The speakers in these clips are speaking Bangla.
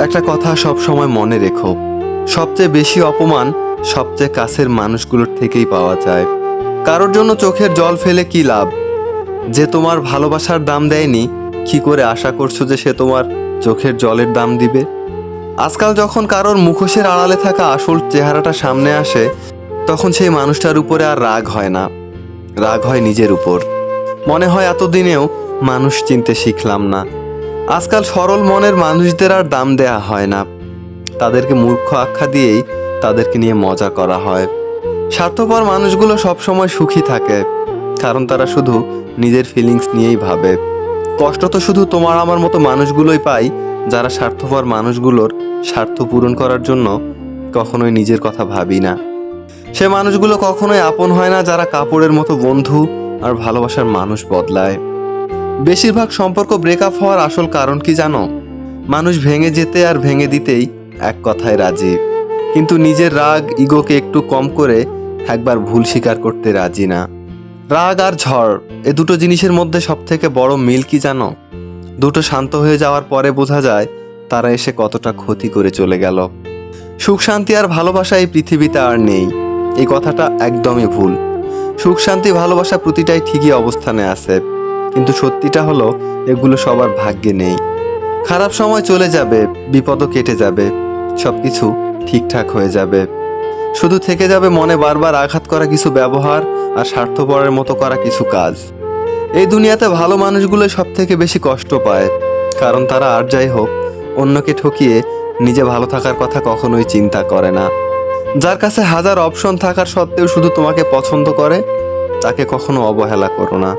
একটা কথা সব সময় মনে রেখো। সবচেয়ে বেশি অপমান সবচেয়ে কাছের মানুষগুলোর থেকেই পাওয়া যায়। কারোর জন্য চোখের জল ফেলে কি লাভ? যে তোমার ভালোবাসার দাম দেয়নি, কি করে আশা করছ যে সে তোমার চোখের জলের দাম দিবে? আজকাল যখন কারোর মুখোশের আড়ালে থাকা আসল চেহারাটা সামনে আসে, তখন সেই মানুষটার উপরে আর রাগ হয় না। রাগ হয় নিজের উপর। মনে হয় এতদিনেও মানুষ চিনতে শিখলাম না। আজকাল সরল মনের মানুষদের আর দাম দেয়া হয় না। তাদেরকে মূর্খ আখ্যা দিয়েই তাদেরকে নিয়ে মজা করা হয়। স্বার্থপর মানুষগুলো সবসময় সুখী থাকে, কারণ তারা শুধু নিজের ফিলিংস নিয়েই ভাবে। কষ্ট তো শুধু তোমার আমার মতো মানুষগুলোই পাই, যারা স্বার্থপর মানুষগুলোর স্বার্থ পূরণ করার জন্য কখনোই নিজের কথা ভাবি না। সে মানুষগুলো কখনোই আপন হয় না যারা কাপড়ের মতো বন্ধু আর ভালোবাসার মানুষ বদলায়। বেশিরভাগ সম্পর্ক ব্রেকআপ হওয়ার আসল কারণ কি জানো? মানুষ ভেঙে যেতে আর ভেঙে দিতেই এক কথায় রাজি। কিন্তু নিজের রাগ, ইগোকে একটু কম করে একবার ভুল স্বীকার করতে রাজি না। রাগ আর ঝড়, এ দুটো জিনিসের মধ্যে সব থেকে বড় মিল কি জানো? দুটো শান্ত হয়ে যাওয়ার পরে বোঝা যায় তারা এসে কতটা ক্ষতি করে চলে গেল। সুখ, শান্তি আর ভালোবাসা এই পৃথিবীতে আর নেই। এই কথাটা একদমই ভুল। সুখ, শান্তি, ভালোবাসা প্রতিটাই ঠিকই অবস্থানে আছে। কিন্তু সত্যিটা হলো, এগুলো সবার ভাগ্যে নেই। খারাপ সময় চলে যাবে, বিপদও কেটে যাবে সব কিছু ঠিকঠাক হয়ে যাবে। শুধু থেকে যাবে মনে বারবার আঘাত করা কিছু ব্যবহার আর স্বার্থপরের মতো করা কিছু কাজ। এই দুনিয়াতে ভালো মানুষগুলো সব থেকে বেশি কষ্ট পায়, কারণ তারা আর যাই হোক, অন্যকে ঠকিয়ে নিজে ভালো থাকার কথা কখনোই চিন্তা করে না। যার কাছে হাজার অপশন থাকার সত্ত্বেও শুধু তোমাকে পছন্দ করে, তাকে কখনো অবহেলা করো না।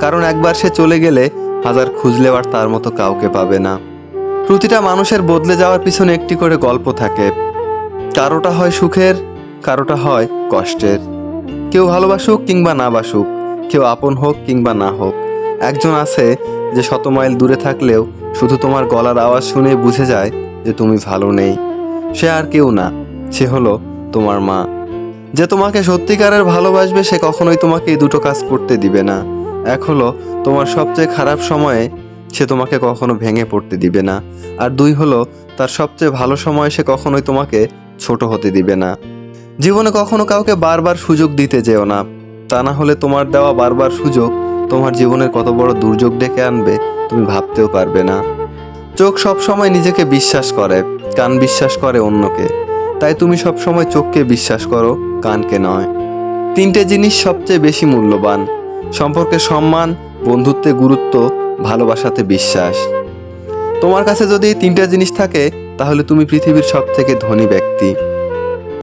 কারণ একবার সে চলে গেলে হাজার খুঁজলেও আর তার মতো কাউকে পাবে না। প্রতিটা মানুষের বদলে যাওয়ার পিছনে একটি করে গল্প থাকে। কারোটা হয় সুখের, কারোটা হয় কষ্টের। কেউ ভালোবাসুক কিংবা না বাসুক, কেউ আপন হোক কিংবা না হোক। একজন আছে যে শত মাইল দূরে থাকলেও শুধু তোমার গলার আওয়াজ শুনে বুঝে যায় যে তুমি ভালো নেই। সে আর কেউ না, সে হলো তোমার মা। যে তোমাকে সত্যিকারের ভালোবাসবে সে কখনোই তোমাকে এই দুটো কাজ করতে দিবে না। এক হলো, তোমার সবচেয়ে খারাপ সময়ে সে তোমাকে কখনো ভেঙে পড়তে দিবে না। আর দুই হলো, তার সবচেয়ে ভালো সময়ে সে কখনোই তোমাকে ছোট হতে দিবে না। জীবনে কখনো কাউকে বারবার সুযোগ দিতে যেও না। তা না হলে তোমার দেওয়া বারবার সুযোগ তোমার জীবনের কত বড় দুর্যোগ ডেকে আনবে তুমি ভাবতেও পারবে না। চোখ সব সময় নিজেকে বিশ্বাস করে, কান বিশ্বাস করে অন্যকে। তাই তুমি সব সময় চোখকে বিশ্বাস করো, কানকে নয়। তিনটে জিনিস সবচেয়ে বেশি মূল্যবান। সম্পর্কে সম্মান, বন্ধুত্বে গুরুত্ব, ভালোবাসাতে বিশ্বাস। তোমার কাছে যদি তিনটা জিনিস থাকে, তাহলে তুমি পৃথিবীর সব থেকে ধনী ব্যক্তি।